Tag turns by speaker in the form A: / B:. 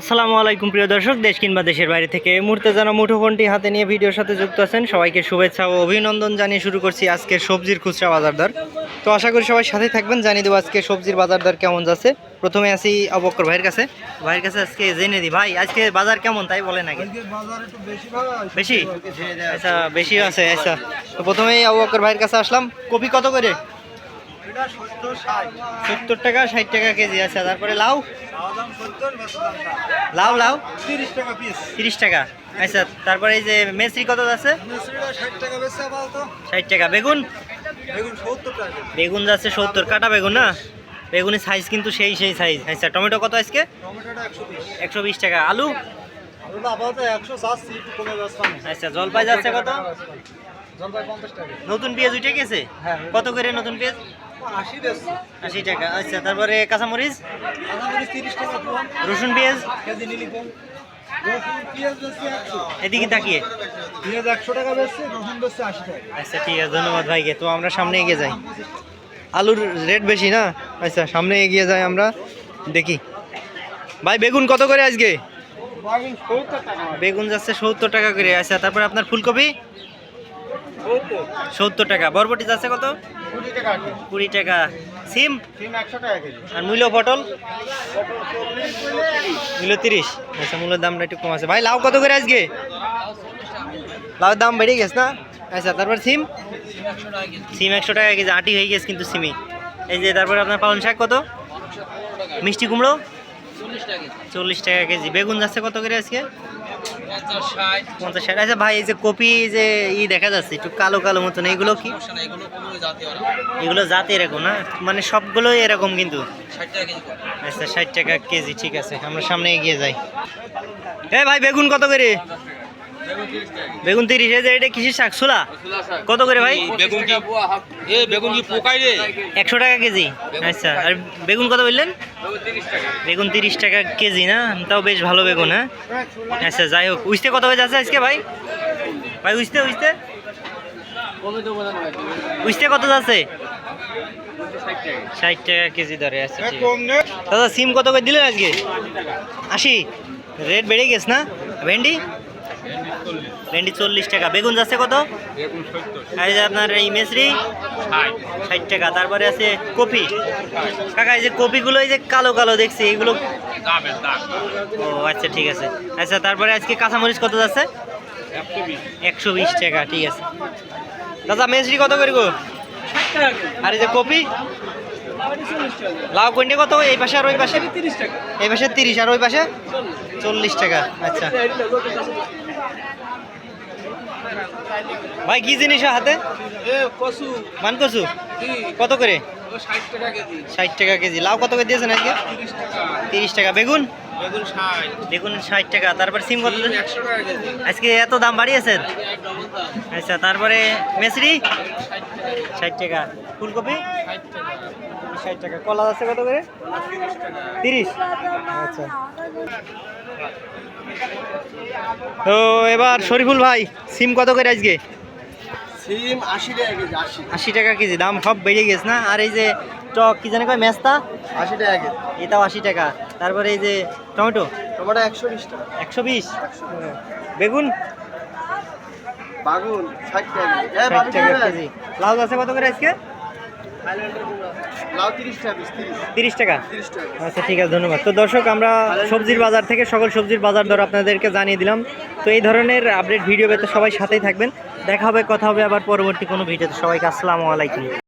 A: আসসালামু আলাইকুম প্রিয় দর্শক। দেশ কিংবা দেশের বাইরে থেকে এই মুহূর্তে যেন মুঠোফোনটি হাতে নিয়ে ভিডিওর সাথে যুক্ত আছেন। সবাইকে শুভেচ্ছা ও অভিনন্দন জানিয়ে শুরু করছি আজকে সবজির খুচরা বাজার দর। তো আশা করি সবাই সাথেই থাকবেন। জানিয়ে দেবো আজকে সবজির বাজার দর কেমন যাচ্ছে। প্রথমে আসি অবক্কর ভাইয়ের কাছে। ভাইয়ের কাছে আজকে জেনে দিই। ভাই আজকে বাজার কেমন? তাই বলেন আগে। বেশি আচ্ছা বেশি আছে আচ্ছা। তো প্রথমেই অবক্কর ভাইয়ের কাছে আসলাম। কপি কত করে? সত্তর টাকা ষাট টাকা কেজি আচ্ছা তারপরে লাউ? লাউ লাউ তিরিশ টাকা আচ্ছা তারপরে এই যে মেসরি কত আছে? ষাট টাকা বেগুন? বেগুন যাচ্ছে সত্তর। কাটা বেগুন না? বেগুনের সাইজ কিন্তু সেই সেই সাইজ আচ্ছা টমেটো কত আজকে? একশো বিশ। টাকা। আলু? আচ্ছা জলপাই যাচ্ছে কত? নতুন পেঁয়াজ উঠে গেছে?
B: হ্যাঁ।
A: কত করে নতুন পেঁয়াজ? আশি টাকা আচ্ছা তারপরে কাঁচামরিচ? রসুন পেঁয়াজ? এদিকে তাকিয়ে। আচ্ছা ঠিক আছে ধন্যবাদ ভাইকে। তো আমরা সামনে এগিয়ে যাই। আলুর রেট বেশি না? আচ্ছা সামনে এগিয়ে যাই আমরা। দেখি। ভাই বেগুন কত করে আজকে? বেগুন যাচ্ছে সত্তর টাকা করে। আচ্ছা তারপরে আপনার ফুলকপি? সত্তর টাকা। বরবটি যাচ্ছে কত?
B: কুড়ি টাকা
A: সিম? আর মূল্য পটল? মূল্য তিরিশ। আচ্ছা মূল্যের দামটা একটু কম আছে। ভাই লাউ কত করে আজকে? লাউয়ের দাম বেড়ে গেছে না? আচ্ছা তারপর সিম? সিম একশো টাকা কেজি আটি হয়ে গেছে কিন্তু সিমি। এই যে তারপরে আপনার পালন শাক কত? মিষ্টি কুমড়ো? চল্লিশ টাকা কেজি। বেগুন যাচ্ছে কত করে আজকে? পঞ্চাশ ষাট। আচ্ছা ভাই এই যে কপি যে ই দেখা যাচ্ছে একটু কালো কালো মতন এগুলো কি? এগুলো জাতি এরকম না? মানে সবগুলোই এরকম কিন্তু? আচ্ছা ষাট টাকা কেজি ঠিক আছে আমরা সামনে এগিয়ে যাই। হ্যাঁ ভাই বেগুন কত করে? বেগুন তিরিশ হাজার এটা কিসের শাক? ছোলা? কত করে ভাই?
C: বেগুন কি এ বেগুন কি পোকাই রে?
A: একশো টাকা কেজি। আচ্ছা আর বেগুন কত বললেন? বেগুন তিরিশ টাকা। কেজি না? তাও বেশ ভালো বেগুন হ্যাঁ? আচ্ছা যাই হোক। উইস্তে কত হয়ে যাচ্ছে আজকে ভাই? ভাই উইস্তে উইস্তে? উইস্তে কত যাচ্ছে? ষাট টাকা কেজি ধরে আচ্ছা দাদা সিম কত করে দিলেন আজকে? আশি? রেট বেড়ে গেছে না? ভেন্ডি? ভেন্ডি চল্লিশ টাকা। বেগুন যাচ্ছে কত? আর এই যে আপনার এই মেসরি ষাট। টাকা। তারপরে আছে কপি। কাকা এই যে কপিগুলো এই যে কালো কালো দেখছি
C: দাম।
A: ও আচ্ছা ঠিক আছে। আচ্ছা তারপরে আজকে কাঁচামরিচ কত যাচ্ছে?
C: একশো বিশ।
A: টাকা ঠিক আছে। দাদা মেসরি কত করে গো? আর এই যে কপি? লাউ কোনটা কত? এই পাশে আর ওই পাশে? এই পাশে তিরিশ আর ওই পাশে? চল্লিশ। টাকা আচ্ছা। ভাই কি জিনিস হাতে?
B: কচু।
A: মান কচু কত করে?
B: ষাট টাকা কেজি।
A: লাউ কত করে দিয়েছেন আজকে?
B: তিরিশ টাকা।
A: বেগুন?
B: বেগুন ষাট।
A: টাকা। তারপর সিম কত? আজকে এত দাম বাড়িয়েছেন আচ্ছা তারপরে মেসরি? ষাট টাকা। ফুলকপি? ষাট টাকা। কলা আছে কত করে? তিরিশ। আচ্ছা। তো এবার শরীফুল ভাই সিম কত করে আজকে?
B: সিম আশি টাকা কেজি আশি।
A: টাকা কেজি দাম সব বেড়ে গেছে না? আর এই যে টক কি জানি কয় মেস্তা?
B: আশি টাকা কেজি।
A: এটাও আশি টাকা। তারপরে এই যে টমেটো?
B: টমেটো একশো বিশ টাকা।
A: একশো বিশ? বেগুন?
B: বাগুন ষাট টাকা কেজি।
A: ষাট টাকা কেজি। লাউ আছে কত করে আজকে?
B: তিরিশ টাকা
A: আচ্ছা ঠিক আছে ধন্যবাদ। তো দর্শক আমরা সবজির বাজার থেকে সকল সবজির বাজার দর আপনাদেরকে জানিয়ে দিলাম। তো এই ধরনের আপডেট ভিডিও পেতে সবাই সাথেই থাকবেন। দেখা হবে কথা হবে আবার পরবর্তী কোনো ভিডিওতে। সবাইকে আসসালামু আলাইকুম।